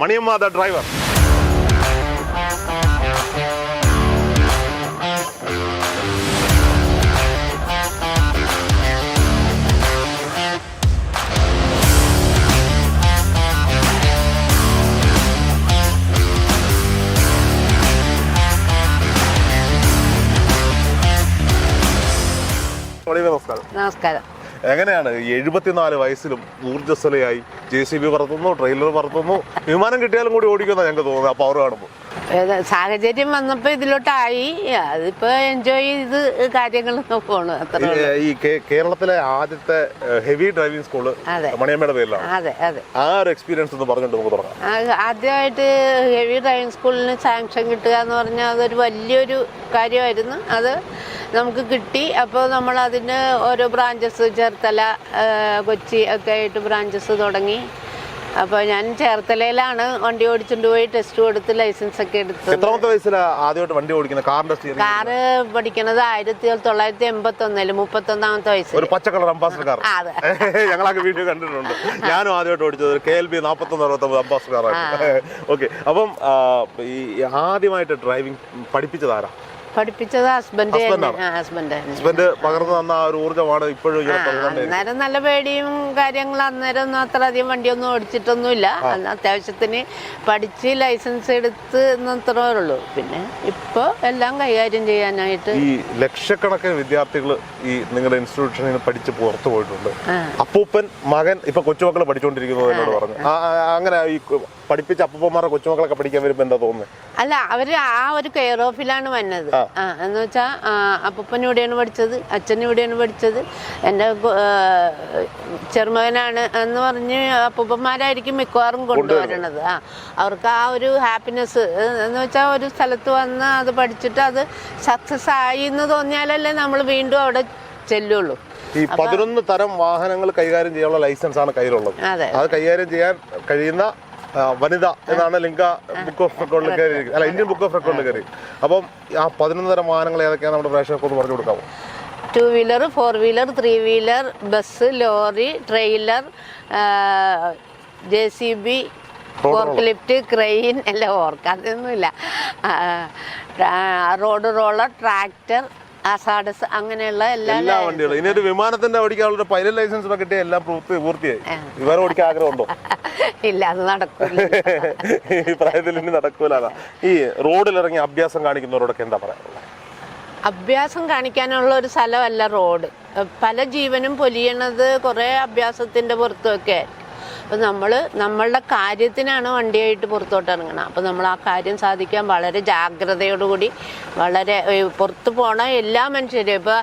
Maniyamma the driver നമസ്കാരം. നമസ്കാരം. എങ്ങനെയാണ്? എഴുപത്തിനാല് വയസ്സിലും ഊർജസ്വലയായി ജെ സി ബി പറത്തുന്നു ട്രെയിലർ പറത്തുന്നു. വിമാനം കിട്ടിയാലും കൂടി ഓടിക്കുന്ന ഞങ്ങൾക്ക് തോന്നുന്നത്. ആ പവർ കാണുമ്പോൾ സാഹചര്യം വന്നപ്പോ ഇതിലോട്ടായി. അതിപ്പോ എൻജോയ് ചെയ്ത് കാര്യങ്ങൾ പോണു ഈ- കേരളത്തിലെ ആദ്യത്തെ ഹെവി ഡ്രൈവിംഗ് സ്കൂൾ. മണിയമ്മയുടെ പേരിലാണ്. അതെ അതെ. ആ ഒരു എക്സ്പീരിയൻസ് ഒന്ന് പറഞ്ഞിട്ട് നമുക്ക് തുടങ്ങാം. ആദ്യമായിട്ട് ഹെവി ഡ്രൈവിംഗ് സ്കൂളിന് സാങ്ഷൻ കിട്ടുക എന്ന് പറഞ്ഞാൽ അതൊരു വലിയൊരു കാര്യമായിരുന്നു. അത് നമുക്ക് കിട്ടി. അപ്പോൾ നമ്മൾ അതിന് ഓരോ ബ്രാഞ്ചസ് ചേർത്തല കൊച്ചി ഒക്കെ ആയിട്ട് ബ്രാഞ്ചസ് തുടങ്ങി. അപ്പോൾ ഞാൻ ചേർത്തലയിലാണ് വണ്ടി ഓടിച്ചുകൊണ്ട് പോയി ടെസ്റ്റ് കൊടുത്ത് ലൈസൻസ് ഒക്കെ എടുത്തത്. എത്രാമത്തെ വയസ്സിലാ ആദ്യമായിട്ട് വണ്ടി ഓടിക്കുന്ന കാറിന്റെ സ്റ്റിയറിംഗ് കാറ് പഠിക്കണത് ആയിരത്തി തൊള്ളായിരത്തി എൺപത്തി ഒന്നിൽ മുപ്പത്തൊന്നാമത്തെ വയസ്സ് ഒരു പച്ച കളർ അംബാസഡർ കാർ അതെ. ഞങ്ങളൊക്കെ വീഡിയോ കണ്ടിട്ടുണ്ട്. ഞാനും ആദ്യമായിട്ട് ഓടിച്ചത് ഒരു കെ എൽ ബി നാൽപ്പത്തൊന്ന് അറുപത്തൊമ്പത് അംബാസഡർ കാറാണ് ഓക്കെ അപ്പം ഈ ആദ്യമായിട്ട് ഡ്രൈവിംഗ് പഠിപ്പിച്ചത് ആരാ? പഠിപ്പിച്ചത് ഹസ്ബൻഡ്? ഹസ്ബൻഡ് ഹസ്ബൻഡ് പകർന്നു തന്ന ആ ഒരു ഊർജമാണ് ഇപ്പോഴും അന്നേരം നല്ല പേടിയും കാര്യങ്ങളും അന്നേരം ഒന്നും അത്ര അധികം വണ്ടിയൊന്നും ഓടിച്ചിട്ടൊന്നുമില്ല. അന്ന് അത്യാവശ്യത്തിന് പഠിച്ച് ലൈസൻസ് എടുത്ത് എന്നത്രേ ഉള്ളൂ. പിന്നെ ഇപ്പൊ എല്ലാം കൈകാര്യം ചെയ്യാനായിട്ട് ഈ ലക്ഷക്കണക്കിന് വിദ്യാർത്ഥികൾ ഈ നിങ്ങളുടെ ഇൻസ്റ്റിറ്റ്യൂഷനിൽ നിന്ന് പഠിച്ച് പുറത്തു പോയിട്ടുണ്ട്. അപ്പൂപ്പൻ മകൻ ഇപ്പൊ കൊച്ചുമക്കൾ പഠിച്ചോണ്ടിരിക്കുന്നു എന്നോട് പറഞ്ഞു. അങ്ങനെ ഈ പഠിപ്പിച്ച അപ്പൂപ്പന്മാരുടെ കൊച്ചുമക്കളൊക്കെ പഠിക്കാൻ വരുമ്പോ എന്താ തോന്നുന്നത് അല്ല അവർ ആ ഒരു കെയർ ഓഫിലാണ് വന്നത്. എന്ന് വെച്ചാ അപ്പൂപ്പൻ ഇവിടെയാണ് പഠിച്ചത് അച്ഛൻ ഇവിടെയാണ് പഠിച്ചത്. എന്റെ ഗു- ചെറുമകനാണ് എന്ന് പറഞ്ഞ് അപ്പൂപ്പന്മാരായിരിക്കും മിക്കവാറും കൊണ്ടുവരണത്. ആ അവർക്ക് ആ ഒരു ഹാപ്പിനെസ് എന്ന് വെച്ചാൽ ഒരു സ്ഥലത്ത് വന്ന് അത് പഠിച്ചിട്ട് അത് സക്സസ് ആയി എന്ന് തോന്നിയാലല്ലേ നമ്മൾ വീണ്ടും അവിടെ ചെല്ലുള്ളൂ. ഈ പതിനൊന്ന് തരം വാഹനങ്ങൾ കൈകാര്യം ചെയ്യാനുള്ള ലൈസൻസ് ആണ് കയ്യിലുള്ളത്. അതെ കൈകാര്യം ചെയ്യാൻ കഴിയുന്ന വനിത എന്നാണ് ലിങ്ക ബുക്ക് ഓഫ് റെക്കോർഡിൽ കയറി അല്ല ഇന്ത്യൻ ബുക്ക് ഓഫ് റെക്കോർഡിൽ കയറി. അപ്പം ആ പതിനൊന്ന് തരം വാഹനങ്ങൾ ഏതൊക്കെയാണ് നമ്മുടെ പ്രേക്ഷകർക്ക് ഒന്ന് പറഞ്ഞു കൊടുക്കാമോ? Two wheeler four wheeler three wheeler bus lorry trailer J C B forklift crane എല്ലാം ഓർക്കാതെ ഒന്നുമില്ല റോഡ് റോളർ ട്രാക്ടർ അസാഡസ് അങ്ങനെയുള്ള എല്ലാ വണ്ടികളും. ഇനി ഒരു വിമാനത്തിന്റെ ഓടിക്കാനുള്ള പൈലറ്റ് ലൈസൻസ് ഒക്കെ കിട്ടിയ എല്ലാം പൂർത്തിയായി. ഇവരെ ഓടിക്കാൻ ആഗ്രഹമുണ്ടോ? ഇല്ല അത് നടക്കില്ല ഈ പ്രായത്തിൽ ഇനി നടക്കൂല ഈ റോഡിൽ ഇറങ്ങി അഭ്യാസം കാണിക്കുന്നവരോടൊക്കെ എന്താ പറയാനുള്ളത്? അഭ്യാസം കാണിക്കാനുള്ള ഒരു സ്ഥലമല്ല റോഡ്. പല ജീവനും പൊലിയണത് കുറേ അഭ്യാസത്തിന്റെ പുറത്തുമൊക്കെ ആയിരിക്കും. അപ്പം നമ്മൾ നമ്മളുടെ കാര്യത്തിനാണ് വണ്ടിയായിട്ട് പുറത്തോട്ട് ഇറങ്ങണം അപ്പം നമ്മൾ ആ കാര്യം സാധിക്കാൻ വളരെ ജാഗ്രതയോടുകൂടി വളരെ പുറത്തു പോണ എല്ലാ മനുഷ്യരും. ഇപ്പോൾ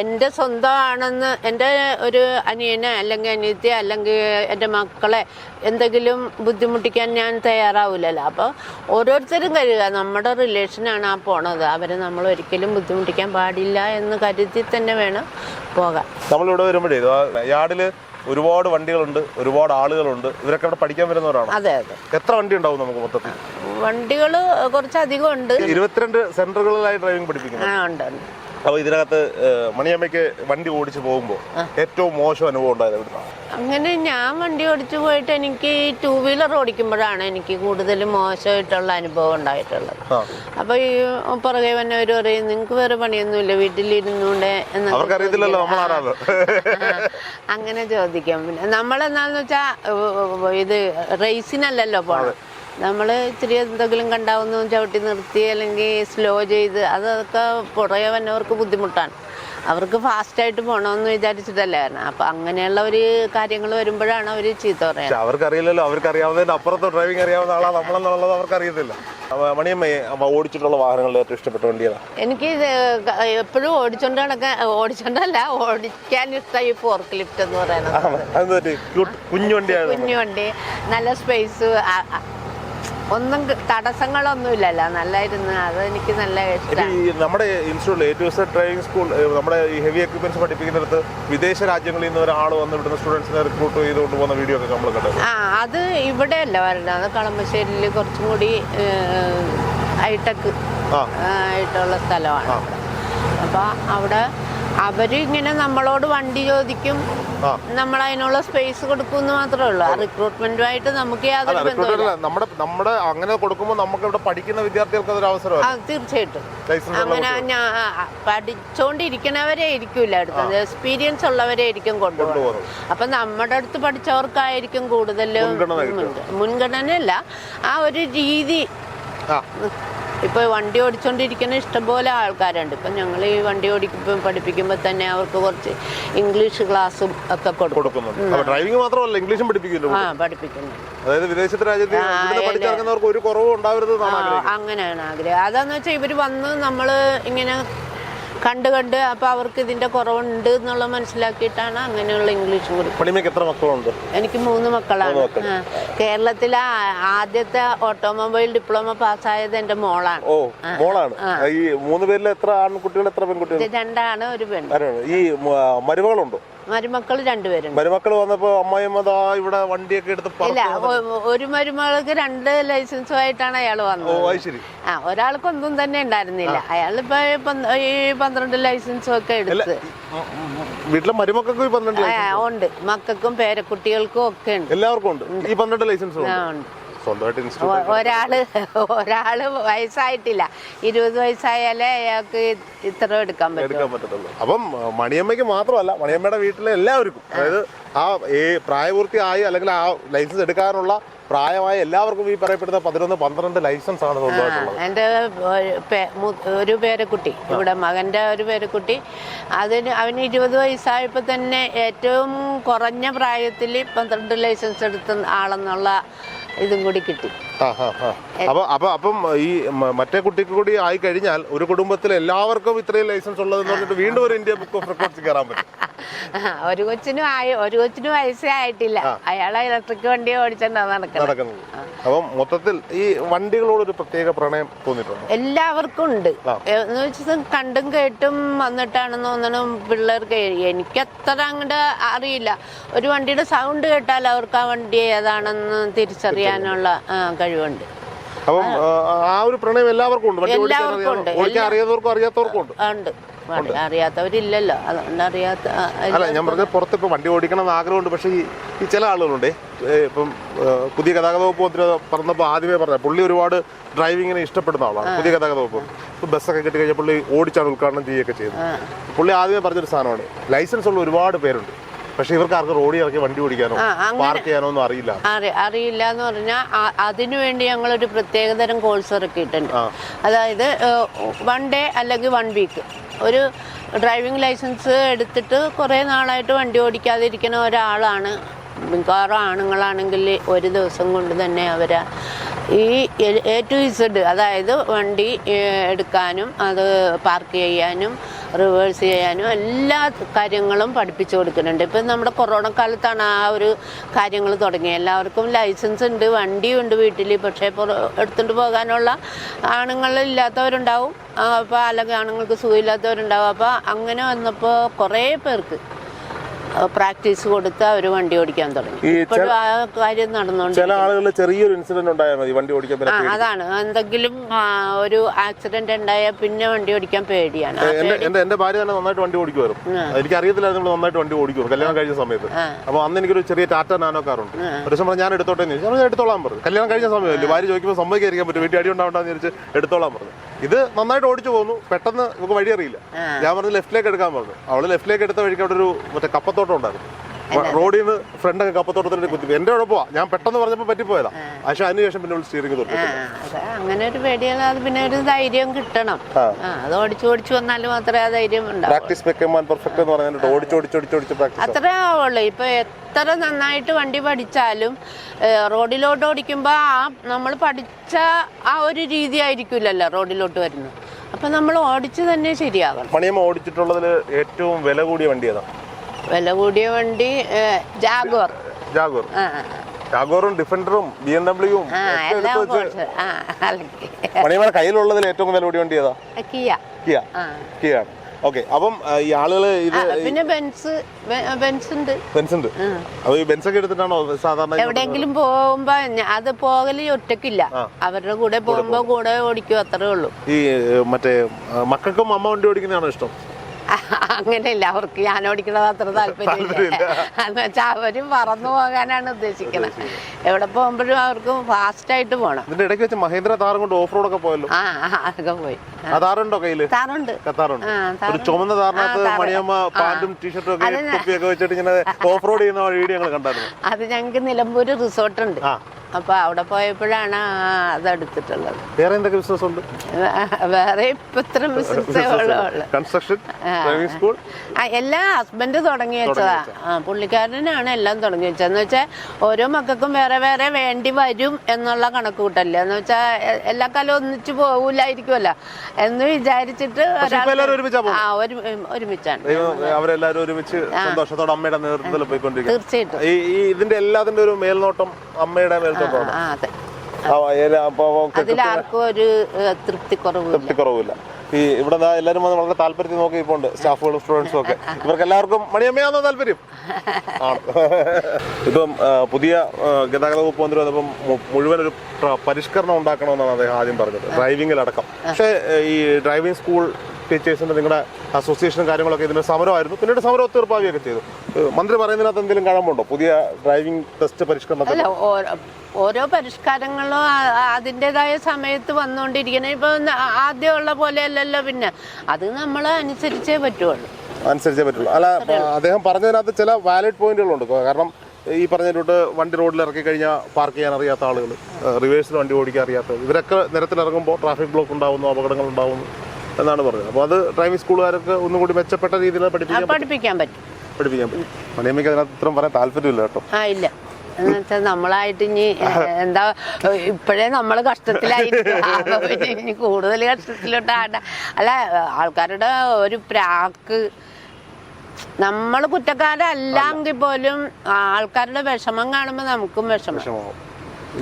എന്റെ സ്വന്തമാണെന്ന് എന്റെ ഒരു അനിയനെ അല്ലെങ്കിൽ അനിയത്തിയെ അല്ലെങ്കിൽ എന്റെ മക്കളെ എന്തെങ്കിലും ബുദ്ധിമുട്ടിക്കാൻ ഞാൻ തയ്യാറാവില്ലല്ലോ. അപ്പോൾ ഓരോരുത്തരും കരുതുക നമ്മുടെ റിലേഷനാണ് ആ പോണത്. അവരെ നമ്മൾ ഒരിക്കലും ബുദ്ധിമുട്ടിക്കാൻ പാടില്ല എന്ന് കരുതി തന്നെ വേണം പോകാൻ. നമ്മളിവിടെ വരുമ്പോഴേ യാർഡിൽ ഒരുപാട് വണ്ടികളുണ്ട് ഒരുപാട് ആളുകളുണ്ട്. ഇവരൊക്കെ ഇവിടെ പഠിക്കാൻ വരുന്നവരാണ്? അതെ അതെ. എത്ര വണ്ടി ഉണ്ടാവും നമുക്ക് മൊത്തത്തിൽ? വണ്ടികൾ കുറച്ചധികം ഉണ്ട് ഇരുപത്തിരണ്ട് സെന്ററുകളിലായി ഡ്രൈവിംഗ് പഠിപ്പിക്കുന്നു ആ ഉണ്ട് ഉണ്ട്. അപ്പൊ ഇതിനകത്ത് മണിയമ്മയ്ക്ക് വണ്ടി ഓടിച്ച് പോകുമ്പോൾ ഏറ്റവും മോശം അനുഭവം ഉണ്ടായത് അങ്ങനെ ഞാൻ വണ്ടി ഓടിച്ചു പോയിട്ട് എനിക്ക് ടൂ വീലർ ഓടിക്കുമ്പോഴാണ് എനിക്ക് കൂടുതൽ മോശമായിട്ടുള്ള അനുഭവം ഉണ്ടായിട്ടുള്ളത്. അപ്പൊ അപ്പോൾ ഈ പുറകെ വന്നവർ പറയും നിങ്ങൾക്ക് വേറെ പണിയൊന്നുമില്ല വീട്ടിലിരുന്നുകൊണ്ട് ആരാണ്? അങ്ങനെ ചോദിക്കാം. പിന്നെ നമ്മളെന്നാന്ന് വെച്ചാ ഇത് റേസിനല്ലല്ലോ പോണം നമ്മൾ ഇത്തിരി എന്തെങ്കിലും കണ്ടാവുന്നു ചവിട്ടി നിർത്തി അല്ലെങ്കിൽ സ്ലോ ചെയ്ത് അതൊക്കെ പുറകെ വന്നവർക്ക് ബുദ്ധിമുട്ടാണ്. അവർക്ക് ഫാസ്റ്റായിട്ട് പോകണമെന്ന് വിചാരിച്ചിട്ടല്ലേ കാരണം അപ്പം അങ്ങനെയുള്ള ഒരു കാര്യങ്ങൾ വരുമ്പോഴാണ് അവർ ചീത്ത പറയുന്നത് അവർക്കറിയില്ലല്ലോ. അവർക്ക് അറിയാവുന്നതിന്റെ അപ്പുറത്ത് ഡ്രൈവിംഗ് അറിയാവുന്ന ആളാണ് നമ്മളെന്നുള്ളത് അവർക്ക് അറിയത്തില്ല മണിയമ്മയെ അമ്മ ഓടിച്ചിട്ടുള്ള വാഹനങ്ങളിൽ ഏറ്റവും ഇഷ്ടപ്പെട്ട എനിക്ക് എപ്പോഴും ഓടിച്ചോണ്ട് നടക്കാൻ ഓടിച്ചോണ്ടല്ല ഓടിക്കാൻ ഇഷ്ടം ഈ ഫോർക്ക് ലിഫ്റ്റ് എന്ന് പറയുന്നത്. കുഞ്ഞുവണ്ടി കുഞ്ഞു വണ്ടിയാണ് കുഞ്ഞു വണ്ടി. നല്ല സ്പേസ് ഒന്നും തടസ്സങ്ങളൊന്നുമില്ലല്ലോ. നല്ലായിരുന്നു. അത് എനിക്ക് നല്ല ഇഷ്ടം ഈ നമ്മുടെ ഇൻസ്റ്റിറ്റ്യൂട്ടിൽ A to S driving school നമ്മുടെ ഈ ഹെവി എക്യുപ്മെന്റ്സ് പഠിപ്പിക്കുന്നിടത്ത് വിദേശ രാജ്യങ്ങളിൽ നിന്ന് ഒരാൾ വന്ന് ഇവിടുന്ന് സ്റ്റുഡൻസിനെ റിക്രൂട്ട് ചെയ്തുകൊണ്ട് പോകുന്ന വീഡിയോ ഒക്കെ നമ്മൾ കണ്ടത്. ആ അത് ഇവിടെ അല്ല വരണം അത് കളമശ്ശേരിയിൽ കുറച്ചും കൂടി ഹൈടെക് ആയിട്ടുള്ള സ്ഥലമാണ് അപ്പോൾ അവിടെ അവർ ഇങ്ങനെ നമ്മളോട് വണ്ടി ചോദിക്കും. നമ്മൾ അതിനുള്ള സ്പേസ് കൊടുക്കുമെന്ന് മാത്രമേ ഉള്ളൂ. റിക്രൂട്ട്മെന്റുമായിട്ട് നമുക്ക് യാതൊരു ബന്ധമില്ല നമ്മുടെ നമ്മുടെ അങ്ങനെ കൊടുക്കുമ്പോൾ നമുക്ക് ഇവിടെ പഠിക്കുന്ന വിദ്യാർത്ഥികൾക്ക് അതൊരു അവസരമാണ് തീർച്ചയായിട്ടും. അങ്ങനെ ഞാൻ പഠിച്ചോണ്ടിരിക്കണവരെ ആയിരിക്കില്ല എടുത്തത് എക്സ്പീരിയൻസ് ഉള്ളവരെ ആയിരിക്കും കൊണ്ടുപോകുന്നത്. അപ്പൊ നമ്മുടെ അടുത്ത് പഠിച്ചവർക്കായിരിക്കും കിട്ടുക. മുൻഗണനയല്ല. ആ ഒരു രീതി ആ ഇപ്പൊ വണ്ടി ഓടിച്ചുകൊണ്ടിരിക്കുന്ന ഇഷ്ടംപോലെ ആൾക്കാരുണ്ട്. ഇപ്പം ഞങ്ങൾ ഈ വണ്ടി ഓടിക്കുമ്പോൾ പഠിപ്പിക്കുമ്പോൾ തന്നെ അവർക്ക് കുറച്ച് ഇംഗ്ലീഷ് ക്ലാസ്സും ഒക്കെ കൊടുക്കും. ഡ്രൈവിംഗ് മാത്രമല്ല ഇംഗ്ലീഷും പഠിപ്പിക്കുന്നു ആ പഠിപ്പിക്കുന്നു അതായത് വിദേശത്തെ രാജ്യത്ത് ഒരു കുറവും ഉണ്ടാവരുത് അങ്ങനെയാണ് ആഗ്രഹം. അതാന്ന് വെച്ചാൽ ഇവർ വന്ന് നമ്മൾ ഇങ്ങനെ കണ്ട് കണ്ട് അപ്പൊ അവർക്ക് ഇതിന്റെ കുറവുണ്ട് എന്നുള്ള മനസ്സിലാക്കിയിട്ടാണ് അങ്ങനെയുള്ള ഇംഗ്ലീഷ് കൊടുക്കുന്നത്. എത്ര മക്കളുണ്ട്? എനിക്ക് മൂന്ന് മക്കളാണ്. കേരളത്തിലെ ആദ്യത്തെ ഓട്ടോമൊബൈൽ ഡിപ്ലോമ പാസ്സായത് എന്റെ മോളാണ്. ഓ മോളാണ്. ഈ മൂന്ന് പേരിൽ എത്ര ആൺകുട്ടികൾ എത്ര പെൺകുട്ടികൾ രണ്ടാണ് ഒരു പെൺ? ഈ മരുമകളുണ്ടോ? മരുമക്കൾ രണ്ടുപേരും മരുമക്കൾ വന്നപ്പോ അമ്മായിയമ്മ ദാ ഇവിടെ വണ്ടിയൊക്കെ എടുത്ത് ഇല്ല ഒരു മരുമകൾക്ക് രണ്ട് ലൈസൻസുമായിട്ടാണ് അയാൾ വന്നത്. ആ ഒരാൾക്ക് ഒരാൾക്കൊന്നും തന്നെ ഉണ്ടായിരുന്നില്ല. ഈ പന്ത്- ഈ പന്ത്രണ്ട് ലൈസൻസും ഒക്കെ എടുത്ത്. വീട്ടിലെ മരുമക്കൾക്ക് ഉണ്ട്? മക്കൾക്കും പേരക്കുട്ടികൾക്കും ഒക്കെ ഉണ്ട്. എല്ലാവർക്കും ഉണ്ട്. ഈ പന്ത്രണ്ട് ലൈസൻസ് ആ, ഉണ്ട്. ഒരാൾ ഒരാൾ വയസ്സായിട്ടില്ല. ഇരുപത് വയസ്സായാലേ അയാൾക്ക് ഇത്ര എടുക്കാൻ പറ്റും. അപ്പം മണിയമ്മയ്ക്ക് മാത്രമല്ല മണിയമ്മയുടെ വീട്ടിലെ എല്ലാവർക്കും അതായത് ആ ഈ പ്രായപൂർത്തിയായി അല്ലെങ്കിൽ ആ ലൈസൻസ് എടുക്കാനുള്ള പ്രായമായ എല്ലാവർക്കും ഈ പറയപ്പെടുന്ന പതിനൊന്ന് പന്ത്രണ്ട് ലൈസൻസ് ആണ് എന്റെ എന്റെ ഒരു പേരക്കുട്ടി ഇവിടെ മകന്റെ ഒരു പേരക്കുട്ടി അതിന് അവന് ഇരുപത് വയസ്സായപ്പോൾ തന്നെ ഏറ്റവും കുറഞ്ഞ പ്രായത്തിൽ പന്ത്രണ്ട് ലൈസൻസ് എടുത്ത ആളെന്നുള്ള ഇതും കൂടി കിട്ടി. അപ്പൊ അപ്പൊ അപ്പം ഈ മറ്റേ കുട്ടിക്ക് കൂടി ആയി കഴിഞ്ഞാൽ ഒരു കുടുംബത്തിൽ എല്ലാവർക്കും ഇത്രയും ലൈസൻസ് ഉള്ളതെന്ന് പറഞ്ഞിട്ട് വീണ്ടും ഒരു ഇന്ത്യ ബുക്ക് ഓഫ് റെക്കോർഡ്സ് കയറാൻ പറ്റും. ഒരു കൊച്ചിനും ആയി ഒരു കൊച്ചിനും വയസ്സേ ആയിട്ടില്ല അയാളെ ഇലക്ട്രിക് വണ്ടി ഓടിച്ചാണ് നടക്കുന്നത് അപ്പം മൊത്തത്തിൽ ഈ വണ്ടികളോട് ഒരു പ്രത്യേക പ്രണയം തോന്നിയിട്ടുണ്ട്? എല്ലാവർക്കും ഉണ്ട്. എന്ന് വെച്ചാൽ കണ്ടും കേട്ടും വന്നിട്ടാണെന്ന് തോന്നണം പിള്ളേർക്ക്. എനിക്ക് അത്ര അങ്ങോട്ട് അറിയില്ല. ഒരു വണ്ടിയുടെ സൗണ്ട് കേട്ടാൽ അവർക്ക് ആ വണ്ടി ഏതാണെന്ന് തിരിച്ചറിയാനുള്ള കഴിവുണ്ട്. അപ്പം ആ, ഒരു പ്രണയം എല്ലാവർക്കും ഉണ്ട്. വണ്ടി ഓടിക്കാൻ എല്ലാവർക്കും ഉണ്ട്. അറിയാത്തവർക്കും അറിയാത്തവർക്കും ഉണ്ട്. അറിയാത്തവരില്ലല്ലോ. അതുകൊണ്ട് അറിയാത്ത അല്ല ഞാൻ പറഞ്ഞ പുറത്ത് ഇപ്പൊ വണ്ടി ഓടിക്കണം എന്ന് ആഗ്രഹമുണ്ട്. പക്ഷേ ഈ ചില ആളുകളുണ്ട്. ഇപ്പം പുതിയ ഗതാഗത വകുപ്പ് മന്ത്രി പറഞ്ഞപ്പോൾ ആദ്യമേ പറഞ്ഞ പുള്ളി ഒരുപാട് ഡ്രൈവിങ്ങിനെ ഇഷ്ടപ്പെടുന്ന ആളാണ്. പുതിയ ഗതാഗത വകുപ്പ്. ഇപ്പൊ ബസ്സൊക്കെ കിട്ടി കഴിഞ്ഞാൽ പുള്ളി ഓടിച്ചാണ് ഉദ്ഘാടനം ചെയ്യുകയൊക്കെ ചെയ്യുന്നത് പുള്ളി ആദ്യമേ പറഞ്ഞൊരു സാധനമാണ്. ലൈസൻസ് ഉള്ള ഒരുപാട് പേരുണ്ട്. പക്ഷെ ഇവർക്ക് ആർക്കും റോഡിൽ ഇറക്കി വണ്ടി ഓടിക്കാനോ പാർക്ക് ചെയ്യാനോ ഒന്നും അറിയില്ല. അറി അറിയില്ല എന്ന് പറഞ്ഞാൽ അതിനു വേണ്ടി ഒരു പ്രത്യേകതരം കോഴ്സ് ഇറക്കിയിട്ടുണ്ട്. അതായത് വൺ ഡേ അല്ലെങ്കിൽ വൺ വീക്ക്. ഒരു ഡ്രൈവിംഗ് ലൈസൻസ് എടുത്തിട്ട് കുറേ നാളായിട്ട് വണ്ടി ഓടിക്കാതിരിക്കുന്ന ഒരാളാണ്. മിക്കവാറും ആണുങ്ങളാണെങ്കിൽ ഒരു ദിവസം കൊണ്ട് തന്നെ അവർ ഈ എ ടു ഇസഡ് അതായത് വണ്ടി എടുക്കാനും അത് പാർക്ക് ചെയ്യാനും റിവേഴ്സ് ചെയ്യാനും എല്ലാ കാര്യങ്ങളും പഠിപ്പിച്ചു കൊടുക്കുന്നുണ്ട്. ഇപ്പം നമ്മുടെ കൊറോണ കാലത്താണ് ആ ഒരു കാര്യങ്ങൾ തുടങ്ങിയത്. എല്ലാവർക്കും ലൈസൻസ് ഉണ്ട് വണ്ടിയുണ്ട് വീട്ടിൽ പക്ഷേ എടുത്തുകൊണ്ട് പോകാനുള്ള ആണുങ്ങളില്ലാത്തവരുണ്ടാവും. അപ്പോൾ അല്ലെങ്കിൽ ആണുങ്ങൾക്ക് സുഖമില്ലാത്തവരുണ്ടാവും. അപ്പോൾ അങ്ങനെ വന്നപ്പോൾ കുറേ പേർക്ക് പ്രാക്ടീസ് കൊടുത്ത് അവർ വണ്ടി ഓടിക്കാൻ തുടങ്ങി. ഇപ്പോഴും ആ കാര്യം നടന്നുകൊണ്ട് ചില ആളുകൾ ചെറിയൊരു ഇൻസിഡന്റ് ഉണ്ടായാൽ മതി വണ്ടി ഓടിക്കാൻ ആ അതാണ്. എന്തെങ്കിലും ആ, ഒരു ആക്സിഡന്റ് ഉണ്ടായാൽ പിന്നെ വണ്ടി ഓടിക്കാൻ പേടിയാണ്. ആ എന്റെ എന്റെ എന്റെ ഭാര്യ തന്നെ നന്നായിട്ട് വണ്ടി ഓടിക്കുമായിരുന്നു. എനിക്ക് അറിയത്തില്ലായിരുന്നു ഇവൾ നന്നായിട്ട് വണ്ടി ഓടിക്കും കല്യാണം കഴിഞ്ഞ സമയത്ത്. അപ്പൊ അന്ന് എനിക്കൊരു ചെറിയ ടാറ്റ നാനോ കാറുണ്ട് ഒരു ദിവസം പറഞ്ഞു ഞാൻ എടുത്തോട്ടെ എന്ന് ചോദിച്ചു. ഞാൻ എടുത്തോളാൻ പറഞ്ഞു. കല്യാണം കഴിഞ്ഞ സമയമല്ലേ? ഭാര്യ ചോദിക്കുമ്പോൾ സമ്മതിക്കായിരിക്കാൻ പറ്റും വീട്ടിൽ അടി ഉണ്ടാവണ്ടെന്ന് വിചാരിച്ച് എടുത്തോളാൻ പറഞ്ഞു. ഇത് നന്നായിട്ട് ഓടിച്ചു പോകുന്നു. പെട്ടെന്ന് നമുക്ക് വഴി അറിയില്ല ഞാൻ പറഞ്ഞു ലെഫ്റ്റിലേക്ക് എടുക്കാൻ പറഞ്ഞു. അവൾ ലെഫ്റ്റിലേക്ക് എടുത്ത വഴിക്ക് അവിടെ ഒരു മറ്റേ കപ്പത്തോട്ടം ഉണ്ടായിരുന്നു. റോഡിൽ നിന്ന് ഫ്രണ്ടൊക്കെ കപ്പത്തോട്ടത്തിന്റെ കുത്തി എന്റെ കുഴപ്പമാ ഞാൻ പെട്ടെന്ന് പറഞ്ഞപ്പോൾ പറ്റിപ്പോയതാ. പക്ഷെ അതിനുശേഷം പിന്നെ സ്റ്റിയറിംഗ് തൊട്ടു അങ്ങനെ ഒരു പേടിയാണ് അത് പിന്നെ ഒരു ധൈര്യം കിട്ടണം. അത് ഓടിച്ചു ഓടിച്ചു വന്നാൽ മാത്രമേ ആ ധൈര്യം പ്രാക്ടീസ് പെർഫെക്റ്റ് എന്ന് പറഞ്ഞിട്ട് ഓടിച്ചു ഓടിച്ചു ഓടിച്ചു ഓടിച്ച് പ്രാക്ടീസ് അത്രേ ആവുള്ളൂ. ഇപ്പൊ എത്ര നന്നായിട്ട് വണ്ടി പഠിച്ചാലും റോഡിലോട്ട് ഓടിക്കുമ്പോൾ ആ നമ്മൾ പഠിച്ച ആ ഒരു രീതി ആയിരിക്കില്ലല്ലോ റോഡിലോട്ട് വരുന്നത്. അപ്പൊ നമ്മൾ ഓടിച്ച് തന്നെ ശരിയാകണം മണിയമ്മ ഓടിച്ചിട്ടുള്ളതിൽ ഏറ്റവും വില കൂടിയ വണ്ടി ഏതാ? വില കൂടിയ വണ്ടി ജാഗോർ. ജാഗോർ. ജാഗോറും ഡിഫൻഡറും ബി എം ഡബ്ല്യൂവും മണിയമ്മയുടെ കയ്യിലുള്ളതിൽ ഏറ്റവും വില കൂടിയ വണ്ടി ഏതാ? കിയ. കിയ. കിയ. ആണ് ഓക്കെ അപ്പം ഈ ആളുകൾ ഇത് പിന്നെ ബെൻസ് ബെൻസ് ഉണ്ട് ബെൻസ് ഉണ്ട് അപ്പൊ ഈ ബെൻസ് ഒക്കെ എടുത്തിട്ടാണോ സാധാരണ എവിടെങ്കിലും എവിടെയെങ്കിലും പോകുമ്പോ അത് പോകൽ ഒറ്റക്കില്ല. അവരുടെ കൂടെ പോകുമ്പോ കൂടെ ഓടിക്കും അത്രേ ഉള്ളൂ. ഈ മറ്റേ മക്കൾക്കും അമ്മ വണ്ടി ഓടിക്കുന്നതാണോ ഇഷ്ടം? അങ്ങനെയില്ല അവർക്ക് ഞാൻ ഓടിക്കണത് അത്ര താല്പര്യമില്ല. എന്ന് വെച്ചാൽ അവരും പറന്നു പോകാനാണ് ഉദ്ദേശിക്കുന്നത്. എവിടെ പോകുമ്പോഴും അവർക്ക് ഫാസ്റ്റ് ആയിട്ട് പോകണം ഇതിന്റെ ഇടയ്ക്ക് വെച്ച് മഹേന്ദ്ര താറും കൊണ്ട് ഓഫ് റോഡ് ഒക്കെ പോയല്ലോ? ആ അതൊക്കെ പോയി. ആ താറുണ്ടോ കയ്യിൽ? താറുണ്ട്. കത്താറുണ്ട്. ഒരു ചുമന്ന താറിനകത്ത് മണിയമ്മ പാന്റും ടീഷർട്ടും ഒക്കെ തൊപ്പിയൊക്കെ വെച്ചിട്ട് ഇങ്ങനെ ഓഫ് റോഡ് ചെയ്യുന്ന വീഡിയോ ഞങ്ങൾ കണ്ടായിരുന്നു. അത് ഞങ്ങൾക്ക് നിലമ്പൂര് റിസോർട്ടുണ്ട് ആ അപ്പൊ അവിടെ പോയപ്പോഴാണ് അതെടുത്തിട്ടുള്ളത്. വേറെ എന്തൊക്കെ ബിസിനസ് ഉണ്ട്? വേറെ ഇപ്പൊ ഇത്ര കൺസ്ട്രക്ഷൻ സ്കൂൾ എല്ലാം ഹസ്ബൻഡ് തുടങ്ങി വെച്ചതാ. പുള്ളിക്കാരനാണ് എല്ലാം തുടങ്ങി വെച്ചത്. എന്ന് വെച്ചാൽ ഓരോ മക്കൾക്കും വേറെ വേറെ വേണ്ടി വരും എന്നുള്ള കണക്ക് കൂട്ടല്ലേ. എന്ന് വെച്ചാൽ എല്ലാ കാലം ഒന്നിച്ചു പോകൂലായിരിക്കുമല്ലോ എന്ന് വിചാരിച്ചിട്ട് ആ ഒരു ഒരുമിച്ചാണ്. അവരെല്ലാവരും ഒരുമിച്ച് സന്തോഷത്തോടെ അമ്മയുടെ നേതൃത്വത്തിൽ പോയിക്കൊണ്ടിരിക്കും തീർച്ചയായിട്ടും. ഇതിന്റെ എല്ലാത്തിന്റെ ഒരു മേൽനോട്ടം അമ്മയുടെ അതിലാർക്കും ഒരു ഏഹ്, തൃപ്തിക്കുറവില്ല തൃപ്തിക്കുറവില്ല ഈ ഇവിടെ എല്ലാവരും വന്ന് വളരെ താല്പര്യത്തിൽ നോക്കി ഇപ്പോൾ സ്റ്റാഫുകളും സ്റ്റുഡൻസും ഒക്കെ. ഇവർക്ക് എല്ലാവർക്കും മണിയമ്മയാണോ താല്പര്യം? ആണ്. ഇപ്പം പുതിയ ഗതാഗത വകുപ്പ് മന്ത്രി വന്നപ്പം മുഴുവൻ ഒരു പരിഷ്കരണം ഉണ്ടാക്കണമെന്നാണ് അദ്ദേഹം ആദ്യം പറഞ്ഞത്. ഡ്രൈവിംഗിലടക്കം പക്ഷേ ഈ ഡ്രൈവിംഗ് സ്കൂൾ ടീച്ചേഴ്സിന്റെ നിങ്ങളുടെ അസോസിയേഷനും കാര്യങ്ങളൊക്കെ ഇതിന് സമരമായിരുന്നു. പിന്നീട് സമരം ഒത്തീർപ്പാവുകയൊക്കെ ചെയ്തു. മന്ത്രി പറയുന്നതിനകത്ത് എന്തെങ്കിലും കഴമ്പുണ്ടോ? പുതിയ ഡ്രൈവിംഗ് ടെസ്റ്റ് പരിഷ്കരണത്തിൽ അല്ല ഓരോ പരിഷ്കാരങ്ങളും അതിന്റെതായ സമയത്ത് വന്നുകൊണ്ടിരിക്കണം ഇപ്പൊ ന- ആദ്യമുള്ള പോലെയല്ലല്ലോ പിന്നെ. അത് നമ്മൾ അനുസരിച്ചേ പറ്റുള്ളൂ. അനുസരിച്ചേ പറ്റുള്ളൂ. അല്ല അദ്ദേഹം പറഞ്ഞതിനകത്ത് ചില വാലിഡ് പോയിന്റുകളുണ്ട് കാരണം ഈ പറഞ്ഞ റൂട്ട് വണ്ടി റോഡിൽ ഇറക്കി കഴിഞ്ഞാൽ പാർക്ക് ചെയ്യാൻ അറിയാത്ത ആളുകൾ റിവേഴ്സിൽ വണ്ടി ഓടിക്കാൻ അറിയാത്തത് ഇവരൊക്കെ നിരത്തിലിറങ്ങുമ്പോൾ ട്രാഫിക് ബ്ലോക്ക് ഉണ്ടാവുന്നു അപകടങ്ങൾ ഉണ്ടാവുന്നു. എന്നാണ് പറഞ്ഞത്. അപ്പോൾ അത് ഡ്രൈവിംഗ് സ്കൂളുകാരൊക്കെ ഒന്നും കൂടി മെച്ചപ്പെട്ട രീതിയിൽ പഠിപ്പിക്കാൻ പഠിപ്പിക്കാൻ പറ്റും. പഠിപ്പിക്കാൻ പറ്റും. മണിയമ്മയ്ക്ക് അതിനകത്ത് ഇത്രയും പറയാൻ താല്പര്യമില്ല കേട്ടോ. ആ ഇല്ല. എന്ന് നമ്മളായിട്ട് ഇനി എന്താ ഇപ്പോഴേ നമ്മൾ കഷ്ടത്തിലായിരിക്കും. ഇനി കൂടുതൽ കഷ്ടത്തിലോട്ട് ആണ്ട. അല്ല ആൾക്കാരുടെ ഒരു പ്രാക്ക് നമ്മൾ കുറ്റക്കാരല്ലെങ്കിൽ പോലും ആൾക്കാരുടെ വിഷമം കാണുമ്പോൾ നമുക്കും വിഷമം.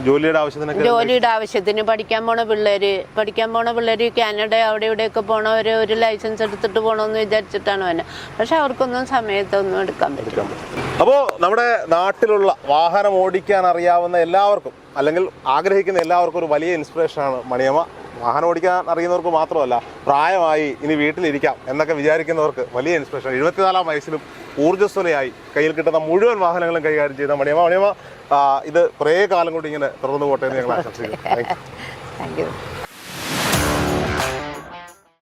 ജോലിയുടെ ആവശ്യത്തിനൊക്കെ ജോലിയുടെ ആവശ്യത്തിന് പഠിക്കാൻ പോണ പിള്ളേര് പഠിക്കാൻ പോണ പിള്ളേര് കാനഡ അവിടെ ഇവിടെയൊക്കെ പോണവര് ഒരു ലൈസൻസ് എടുത്തിട്ട് പോണോന്ന് വിചാരിച്ചിട്ടാണ് വന്നെ. പക്ഷെ അവർക്കൊന്നും സമയത്തൊന്നും എടുക്കാൻ പറ്റും അപ്പോൾ നമ്മുടെ നാട്ടിലുള്ള വാഹനം ഓടിക്കാൻ അറിയാവുന്ന എല്ലാവർക്കും അല്ലെങ്കിൽ ആഗ്രഹിക്കുന്ന എല്ലാവർക്കും ഒരു വലിയ ഇൻസ്പിറേഷൻ ആണ് മണിയമ്മ. വാഹനം ഓടിക്കാൻ അറിയുന്നവർക്ക് മാത്രമല്ല പ്രായമായി ഇനി വീട്ടിലിരിക്കാം എന്നൊക്കെ വിചാരിക്കുന്നവർക്ക് വലിയ ഇൻസ്പിറേഷൻ എഴുപത്തിനാലാം വയസ്സിലും ഊർജസ്വലയായി കയ്യിൽ കിട്ടുന്ന മുഴുവൻ വാഹനങ്ങളും കൈകാര്യം ചെയ്ത മണിയമ്മ. മണിയമ്മ ഇത് കുറേ കാലം കൊണ്ട് ഇങ്ങനെ തുറന്നു പോട്ടെ എന്ന് ഞങ്ങൾ ആശംസിക്കുന്നു. Thank you